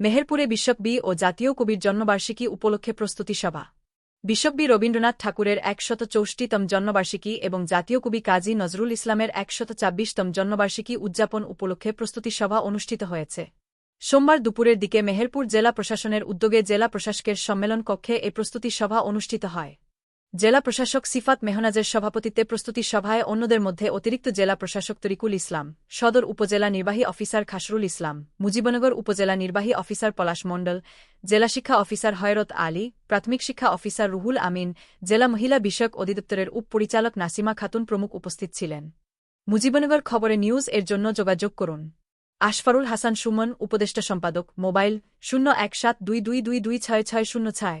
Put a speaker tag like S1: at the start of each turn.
S1: মেহেরপুরে বিশ্বকবি ও জাতীয় কবির জন্মবার্ষিকী উপলক্ষে প্রস্তুতি সভা। বিশ্বকবি রবীন্দ্রনাথ ঠাকুরের একশত চৌষ্টিতম জন্মবার্ষিকী এবং জাতীয় কবি কাজী নজরুল ইসলামের একশত ছাব্বিশতম জন্মবার্ষিকী উদযাপন উপলক্ষে প্রস্তুতি সভা অনুষ্ঠিত হয়েছে। সোমবার দুপুরের দিকে মেহেরপুর জেলা প্রশাসনের উদ্যোগে জেলা প্রশাসকের সম্মেলন কক্ষে এ প্রস্তুতি সভা অনুষ্ঠিত হয়। জেলা প্রশাসক সিফাত মেহনাজের সভাপতিত্বে প্রস্তুতি সভায় অন্যদের মধ্যে অতিরিক্ত জেলা প্রশাসক তরিকুল ইসলাম, সদর উপজেলা নির্বাহী অফিসার খাসরুল ইসলাম, মুজিবনগর উপজেলা নির্বাহী অফিসার পলাশ মণ্ডল, জেলা শিক্ষা অফিসার হয়রত আলী, প্রাথমিক শিক্ষা অফিসার রুহুল আমিন, জেলা মহিলা বিষয়ক অধিদপ্তরের উপপরিচালক নাসিমা খাতুন প্রমুখ উপস্থিত ছিলেন। মুজিবনগর খবরে নিউজ এর জন্য যোগাযোগ করুন। আশফারুল হাসান সুমন, উপদেষ্টা সম্পাদক, মোবাইল শূন্য এক সাত দুই দুই দুই দুই ছয় ছয় শূন্য ছয়।